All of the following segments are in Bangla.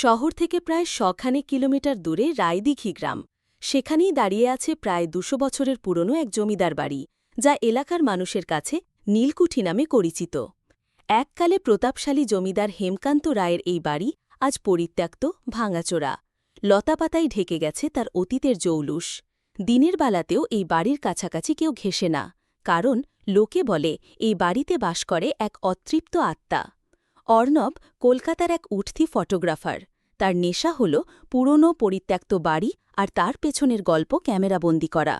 শহর থেকে প্রায় শখানেক কিলোমিটার দূরে রায়দিঘি গ্রাম। সেখানেই দাঁড়িয়ে আছে প্রায় দুশো বছরের পুরনো এক জমিদার বাড়ি, যা এলাকার মানুষের কাছে নীলকুঠি নামে পরিচিত। এককালে প্রতাপশালী জমিদার হেমকান্ত রায়ের এই বাড়ি আজ পরিত্যক্ত, ভাঙাচোরা। লতাপাতায় ঢেকে গেছে তার অতীতের জৌলুস। দিনের বেলাতেও এই বাড়ির কাছাকাছি কেউ ঘেসে না, কারণ লোকে বলে এই বাড়িতে বাস করে এক অতৃপ্ত আত্মা। অর্ণব কলকাতার এক উঠতি ফটোগ্রাফার। তার নেশা হল পুরনো পরিত্যক্ত বাড়ি আর তার পেছনের গল্প ক্যামেরাবন্দি করা।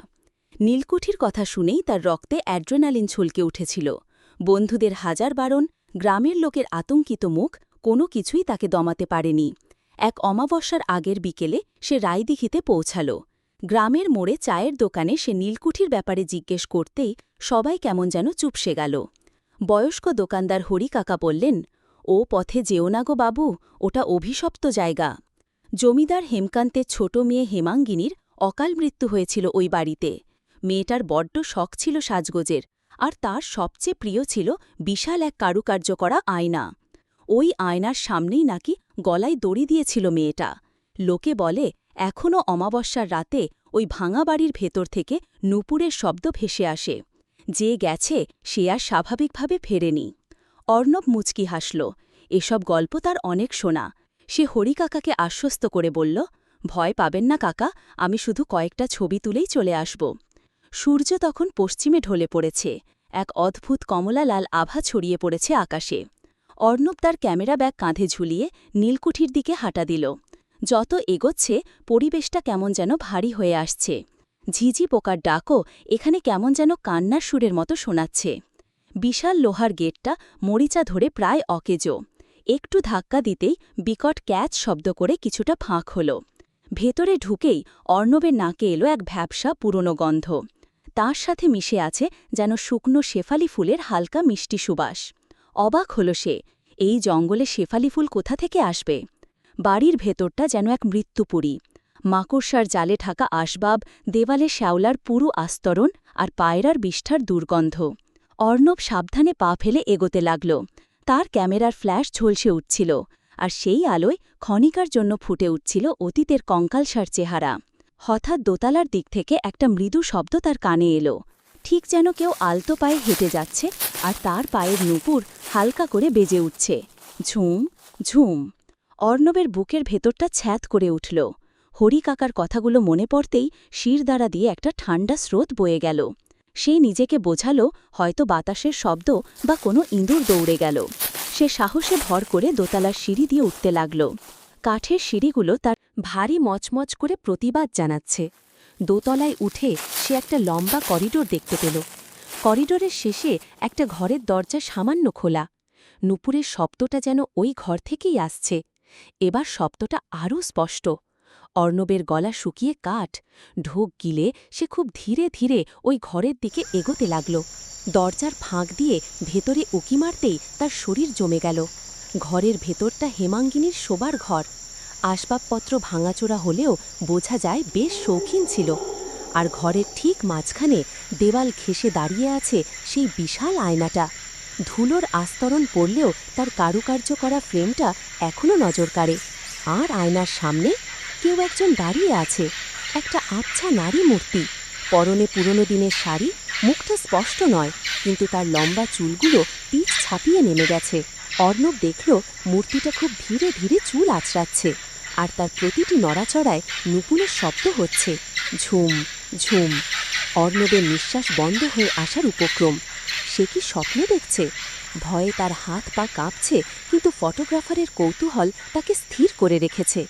নীলকুঠির কথা শুনেই তার রক্তে অ্যাড্রেনালিন ছলকে উঠেছিল। বন্ধুদের হাজার বারণ, গ্রামের লোকের আতঙ্কিত মুখ, কোনো কিছুই তাকে দমাতে পারেনি। এক অমাবস্যার আগের বিকেলে সে রায়দিঘিতে পৌঁছাল। গ্রামের মোড়ে চায়ের দোকানে সে নীলকুঠির ব্যাপারে জিজ্ঞেস করতেই সবাই কেমন যেন চুপসে গেল। বয়স্ক দোকানদার হরি কাকা বললেন ও পথে যেও না গো বাবু, ওটা অভিশপ্ত জায়গা। জমিদার হেমকান্তের ছোট মেয়ে হেমাঙ্গিনীর অকাল মৃত্যু হয়েছিল ওই বাড়িতে। মেয়েটার বড্ড শখ ছিল সাজগোজের, আর তার সবচেয়ে প্রিয় ছিল বিশাল এক কারুকার্য করা আয়না। ওই আয়নার সামনেই নাকি গলায় দড়ি দিয়েছিল মেয়েটা। লোকে বলে এখনও অমাবস্যার রাতে ওই ভাঙা বাড়ির ভেতর থেকে নুপুরের শব্দ ভেসে আসে। যে গেছে, সে আর স্বাভাবিকভাবে ফেরেনি। অর্ণব মুচকি হাসল। এসব গল্প তার অনেক শোনা। সে হরিকাকাকে আশ্বস্ত করে বলল, ভয় পাবেন না কাকা, আমি শুধু কয়েকটা ছবি তুলেই চলে আসব। সূর্য তখন পশ্চিমে ঢলে পড়েছে। এক অদ্ভুত কমলা লাল আভা ছড়িয়ে পড়েছে আকাশে। অর্ণব তার ক্যামেরা ব্যাগ কাঁধে ঝুলিয়ে নীলকুঠির দিকে হাঁটা দিল। যত এগোচ্ছে, পরিবেশটা কেমন যেন ভারী হয়ে আসছে। ঝিঝি পোকার ডাকও এখানে কেমন যেন কান্নার সুরের মতো শোনাচ্ছে। বিশাল লোহার গেটটা মরিচা ধরে প্রায় অকেজো। একটু ধাক্কা দিতেই বিকট ক্যাচ শব্দ করে কিছুটা ফাঁক হল। ভেতরে ঢুকেই অর্ণবের নাকে এলো এক ভ্যাবসা পুরনো গন্ধ। তার সাথে মিশে আছে যেন শুকনো শেফালি ফুলের হালকা মিষ্টি সুবাস। অবাক হল সে, এই জঙ্গলে শেফালি ফুল কোথা থেকে আসবে? বাড়ির ভেতরটা যেন এক মৃত্যুপুরী। মাকড়সার জালে ঢাকা আসবাব, দেওয়ালে শ্যাওলার পুরু আস্তরণ আর পায়রার বিষ্ঠার দুর্গন্ধ। অর্ণব সাবধানে পা ফেলে এগোতে লাগল। তার ক্যামেরার ফ্ল্যাশ ঝলসে উঠছিল, আর সেই আলোয় ক্ষণিকার জন্য ফুটে উঠছিল অতীতের কঙ্কালসার চেহারা। হঠাৎ দোতালার দিক থেকে একটা মৃদু শব্দ তার কানে এলো। ঠিক যেন কেউ আলতো পায়ে হেঁটে যাচ্ছে, আর তার পায়ের নুপুর হালকা করে বেজে উঠছে। ঝুম ঝুম। অর্ণবের বুকের ভেতরটা ছ্যাত করে উঠল। হরি কাকার কথাগুলো মনে পড়তেই শির দ্বারা দিয়ে একটা ঠান্ডা স্রোত বয়ে গেল। সেই নিজেকে বোঝালো, হয়তো বাতাসের শব্দ বা কোনো ইঁদুর দৌড়ে গেল। সে সাহসে ভর করে দোতলার সিঁড়ি দিয়ে উঠতে লাগল। কাঠের সিঁড়িগুলো তার ভারী মচমচ করে প্রতিবাদ জানাচ্ছে। দোতলায় উঠে সে একটা লম্বা করিডোর দেখতে পেল। করিডোরের শেষে একটা ঘরের দরজা সামান্য খোলা। নুপুরের শব্দটা যেন ওই ঘর থেকেই আসছে। এবার শব্দটা আরও স্পষ্ট। অর্ণবের গলা শুকিয়ে কাঠ, ঢোক গিলে সে খুব ধীরে ধীরে ওই ঘরের দিকে এগোতে লাগল। দরজার ফাঁক দিয়ে ভেতরে উকি মারতেই তার শরীর জমে গেল। ঘরের ভেতরটা হেমাঙ্গিনীর শোবার ঘর। আসবাবপত্র ভাঙাচোরা হলেও বোঝা যায় বেশ শৌখিন ছিল। আর ঘরের ঠিক মাঝখানে দেওয়াল ঘেসে দাঁড়িয়ে আছে সেই বিশাল আয়নাটা। ধুলোর আস্তরণ পড়লেও তার কারুকার্য করা ফ্রেমটা এখনও নজর কাড়ে আর আয়নার সামনে কেউ একজন দাঁড়িয়ে আছে। একটা আচ্ছা নারী মূর্তি। পরনে পুরনো দিনের শাড়ি, মুখটা স্পষ্ট নয়, কিন্তু তার লম্বা চুলগুলো পিঠ ছাপিয়ে নেমে গেছে। অর্ণব দেখল মূর্তিটা খুব ধীরে ধীরে চুল আছড়াচ্ছে আর তার প্রতিটি নড়াচড়ায় নুপুরের শব্দ হচ্ছে। ঝুম ঝুম। অর্ণবের নিঃশ্বাস বন্ধ হয়ে আসার উপক্রম। সে কি স্বপ্ন দেখছে? ভয়ে তার হাত পা কাঁপছে, কিন্তু ফটোগ্রাফারের কৌতূহল তাকে স্থির করে রেখেছে।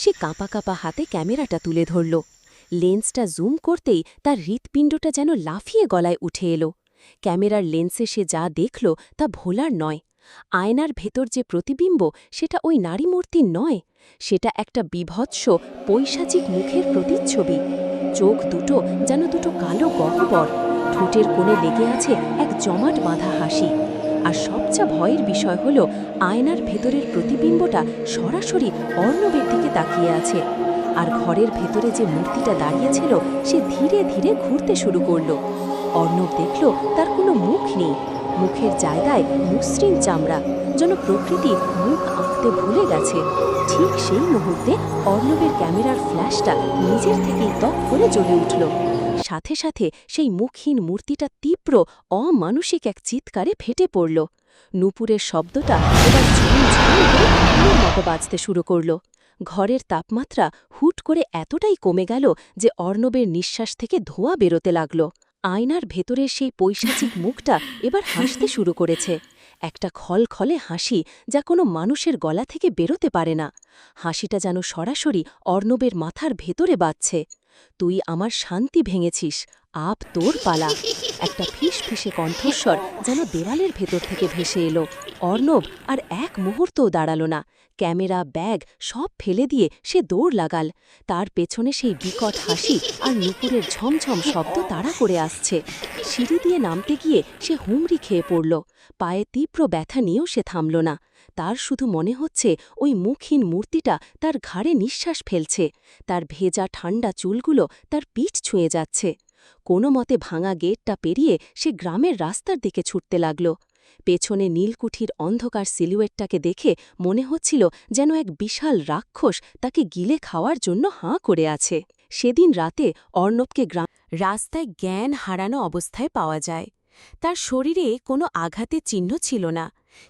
সে কাঁপা কাঁপা হাতে ক্যামেরাটা তুলে ধরল। লেন্সটা জুম করতেই তার হৃৎপিণ্ডটা যেন লাফিয়ে গলায় উঠে এলো। ক্যামেরার লেন্সে সে যা দেখল তা ভোলার নয়। আয়নার ভেতর যে প্রতিবিম্ব, সেটা ওই নারী মূর্তির নয়। সেটা একটা বিভৎস, পৈশাচিক মুখের প্রতিচ্ছবি। চোখ দুটো যেন দুটো কালো গহ্বর। ঠোঁটের কোণে লেগে আছে এক জমাট বাঁধা হাসি। আর সবচেয়ে ভয়ের বিষয় হল, আয়নার ভেতরের প্রতিবিম্বটা সরাসরি অর্ণবের দিকে তাকিয়ে আছে। আর ঘরের ভেতরে যে মূর্তিটা দাঁড়িয়েছিল সে ধীরে ধীরে ঘুরতে শুরু করল। অর্ণব দেখল, তার কোনো মুখ নেই। মুখের জায়গায় মসৃণ চামড়া, যেন প্রকৃতি মুখ আঁকতে ভুলে গেছে। ঠিক সেই মুহূর্তে অর্ণবের ক্যামেরার ফ্ল্যাশটা নিজের থেকেই তক করে জ্বলে উঠল। সাথে সাথে সেই মুখহীন মূর্তিটা তীব্র, অমানসিক এক চিৎকারে ফেটে পড়ল। নূপুরের শব্দটা এবার ঝুম মতো বাজতে শুরু করল। ঘরের তাপমাত্রা হুট করে এতটাই কমে গেল যে অর্ণবের নিঃশ্বাস থেকে ধোঁয়া বেরোতে লাগল। আয়নার ভেতরের সেই পৈশাচিক মুখটা এবার হাসতে শুরু করেছে। একটা খলখলে হাসি যা কোনো মানুষের গলা থেকে বেরোতে পারে না। হাসিটা যেন সরাসরি অর্ণবের মাথার ভেতরে বাজছে। তুই আমার শান্তি ভেঙেছিস আপ তোর পালা। একটা ফিস ফিসে কণ্ঠস্বর যেন দেওয়ালের ভেতর থেকে ভেসে এলো। অর্ণব আর এক মুহূর্তও দাঁড়াল না। ক্যামেরা, ব্যাগ সব ফেলে দিয়ে সে দৌড় লাগাল। তার পেছনে সেই বিকট হাসি আর নুপুরের ঝমঝম শব্দ তাড়া করে আসছে। সিঁড়ি দিয়ে নামতে গিয়ে সে হুমড়ি খেয়ে পড়ল। পায়ে তীব্র ব্যথা নিয়েও সে থামল না। তার শুধু মনে হচ্ছে ওই মুখহীন মূর্তিটা তার ঘাড়ে নিঃশ্বাস ফেলছে। তার ভেজা ঠান্ডা চুলগুলো তার পিঠ ছুঁয়ে যাচ্ছে। কোনো মতে ভাঙা গেটটা পেরিয়ে সে গ্রামের রাস্তার দিকে ছুটতে লাগল। পেছনে নীলকুঠির অন্ধকার সিলুয়েটটাকে দেখে মনে হচ্ছিল যেন এক বিশাল রাক্ষস তাকে গিলে খাওয়ার জন্য হাঁ করে আছে। সেদিন রাতে অর্ণবকে গ্রাম রাস্তায় জ্ঞান হারানো অবস্থায় পাওয়া যায়। তার শরীরে কোনো আঘাতের চিহ্ন ছিল না,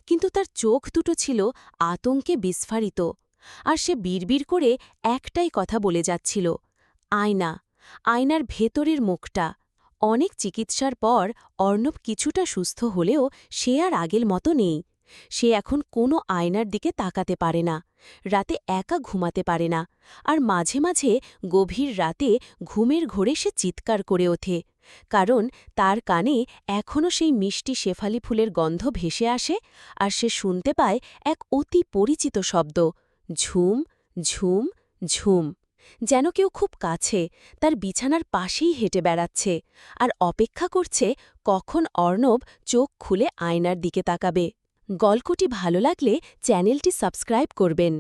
কিন্তু তার চোখ দুটো ছিল আতঙ্কে বিস্ফারিত। আর সে বিড়বিড় করে একটাই কথা বলে যাচ্ছিল, আয়না। আয়নার ভেতরের মুখটা। অনেক চিকিৎসার পর অর্ণব কিছুটা সুস্থ হলেও সে আর আগের মতো নেই। সে এখন কোনো আয়নার দিকে তাকাতে পারে না, রাতে একা ঘুমাতে পারে না, আর মাঝে মাঝে গভীর রাতে ঘুমের ঘোরে সে চিৎকার করে ওঠে, কারণ তার কানে এখনও সেই মিষ্টি শেফালি ফুলের গন্ধ ভেসে আসে আর সে শুনতে পায় এক অতি পরিচিত শব্দ, ঝুম ঝুম ঝুম। যেন কেউ খুব কাছে, তার বিছানার পাশেই হেঁটে বেড়াচ্ছে আর অপেক্ষা করছে কখন অর্ণব চোখ খুলে আয়নার দিকে তাকাবে। গল্পটি ভালো লাগলে চ্যানেলটি সাবস্ক্রাইব করবেন।